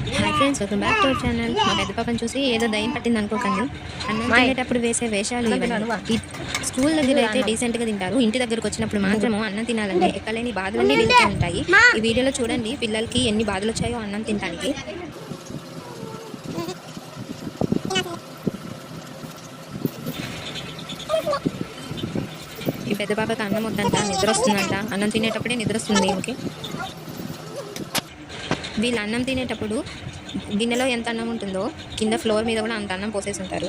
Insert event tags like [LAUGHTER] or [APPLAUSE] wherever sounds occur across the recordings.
Hi friends welcome back to our channel మా పెద్ద పాపని చూసి ఏదో దయ్యం పట్టింది అనుకోకండి. అన్నం. తినేటప్పుడు వేసే వేషాలు ఇవన్నీ. స్కూల్ దగ్గర అయితే డీసెంట్గా తింటారు. ఇంటి దగ్గరకు వచ్చినప్పుడు మాత్రము అన్నం తినాలంటే ఎక్కలేని బాధలన్నీ వెళ్తూ ఉంటాయి. ఈ వీడియోలో చూడండి పిల్లలకి ఎన్ని బాధలు వచ్చాయో అన్నం తినడానికి ఈ పెద్ద పాపకి అన్నం వద్దంట నిద్ర వస్తుందంట. అన్నం తినేటప్పుడే నిద్ర వస్తుంది ఓకే? వీళ్ళు అన్నం తినేటప్పుడు గిన్నెలో ఎంత అన్నం ఉంటుందో కింద ఫ్లోర్ మీద కూడా అంత అన్నం పోసేసి ఉంటారు.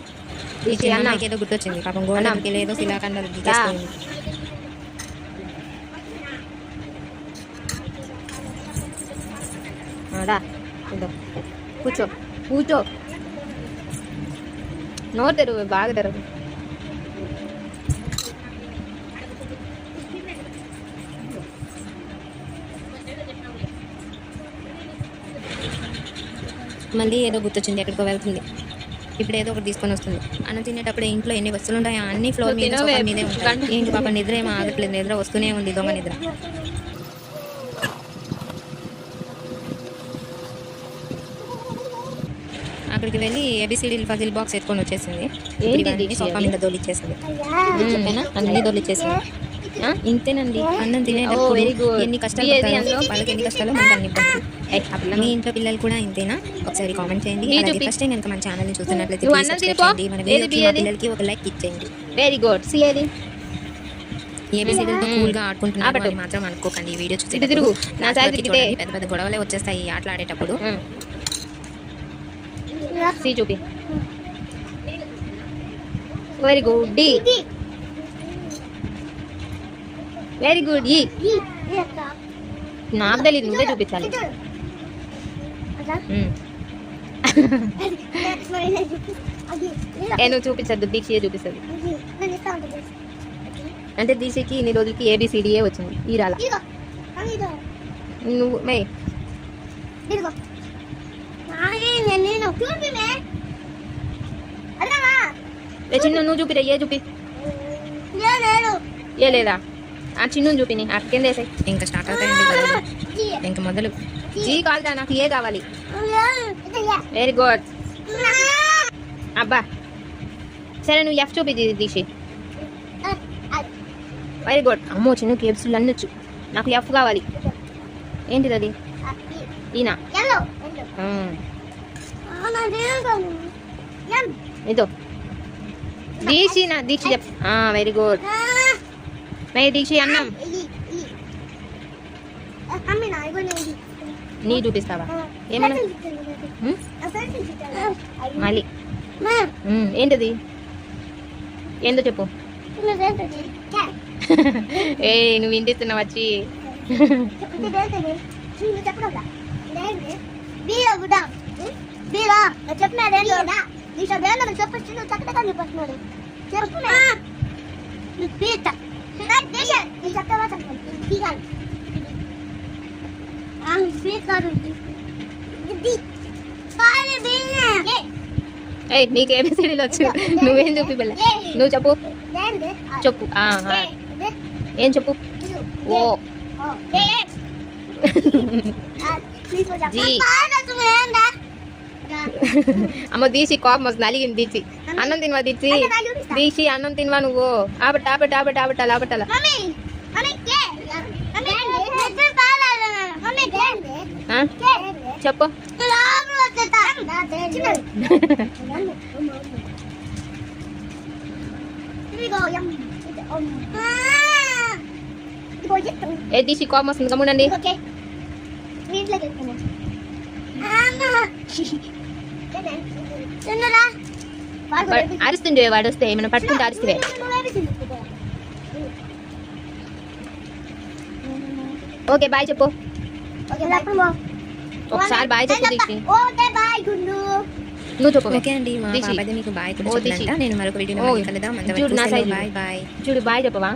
ఈ చిన్న అన్నం. అమ్మాయికి ఏదో గుర్తొచ్చింది పాపం గోడకి ఏదో శిలాఖండాలు కూర్చో. కూర్చో. నోరు తెరువు బాగా తెరువు. మళ్ళీ ఏదో గుర్తొచ్చింది ఎక్కడికో వెళ్తుంది. ఇప్పుడు ఏదో ఒకటి తీసుకొని వస్తుంది. అన్నం తినేటప్పుడు ఇంట్లో ఎన్ని వస్తువులు ఉంటాయో అన్ని ఫ్లోర్ మీద మీదే ఉంటాయి. ఏంటి పాప నిద్ర ఏమో ఆగట్లేదు. నిద్ర వస్తూనే ఉంది దొంగ నిద్ర. అక్కడికి వెళ్ళి ఏబిసిడి ఫజిల్ బాక్స్ ఎత్తుకొని వచ్చేసింది? సోఫా మీద దొలిచ్చేసింది. అన్ని దొలిచ్చేసింది. ఇంతేనండి. అన్నం తినేటప్పుడు. ఎన్ని కష్టాలు? వాళ్ళకి ఎన్ని కష్టాలు పిల్ల మీ ఇంట్లో పిల్లలు కూడా ఇంతేనా? ఒకసారి కామెంట్ చేయండి. అలాగే. ఫస్ట్ టైం కనుక మన ఛానల్ని చూస్తున్నట్లయితే మన? పిల్లలకి ఒక లైక్ ఇచ్చేయండి వెరీ గుడ్ సి ఏది ఏబిసిడీలతో కూల్గా ఆడుకుంటున్నారు ఆపట్టు. అని మాత్రం అనుకోకండి. ఈ వీడియో చూసి తిరుగు. నా side తిరిగితే. పెద్ద పెద్ద గొడవలే వచ్చేస్తాయి ఆటలు ఆడేటప్పుడు. సి చూపి. Very good D very good ఈ నాకు తెలియదు నువ్వే చూపించాలి. నువ్వు చూపించద్దు దీక్షే చూపిస్తుంది. అంటే దీక్షకి ఇన్ని రోజులకి ఏబిసిడిఏ వచ్చింది? ఈ రాల. నువ్వు మే. చిన్న నువ్వు చూపిరా ఏ చూపి. ఏ లేదా? ఆ చిన్ను చూపిని ఆ కింద వేసాయి. ఇంకా స్టార్ట్ అవుతాయండి ఇంకా మొదలు. జీ కాదురా నాకు ఏ కావాలి? వెరీ గుడ్ అబ్బా. సరే నువ్వు ఎఫ్ చూపి దీక్షి వెరీ గుడ్ అమ్మో చిన్న కేబ్స్లు అన్నొచ్చు. నాకు ఎఫ్ కావాలి. ఏంటిది అది? ఉమ్. ఇదో. దీక్షి నా దీక్ష చెప్ వెరీ గుడ్ అన్నం నీ చూపిస్తావా ఏమన్నా? మళ్ళీ ఏంటది ఏందో చెప్పు ఏ నువ్వు ఇంటిస్తున్నావు వచ్చి సభ్యులు చెప్పొచ్చు నువ్వు చక్కగా పీత ఏ నీకు ఏబిసిడీలు వచ్చు నువ్వేం చూపి పిల్ల. నువ్వు చెప్పు. చెప్పు. ఏం చెప్పు? ఓ. అమ్మ తీసి కోపం వస్తుంది. అలిగింది తీసి అన్నం తినవా తీసి తీసి అన్నం తినవా నువ్వు? ఆపట ఆపట ఆపట ఆపటాల ఆపటాల ఆ? చెప్పు. [LAUGHS] ఏ తీసి కోపం వస్తుంది అరుస్తుండే వాడు వస్తే ఏమైనా పట్టుకుంటే అరిస్తే ఓకే బాయ్ చెప్పు. ఒకసారి బాయ్ చెప్పు ఓకే అండి మా. బాబాయ్ మీకు బాయ్ కూడా. చెప్పాలంట నేను మరొక వీడియో ఓ, కలుద్దాం. అంతవరకు సైడ్ బాయ్ బాయ్. చూడు బాయ్ చెప్పవా?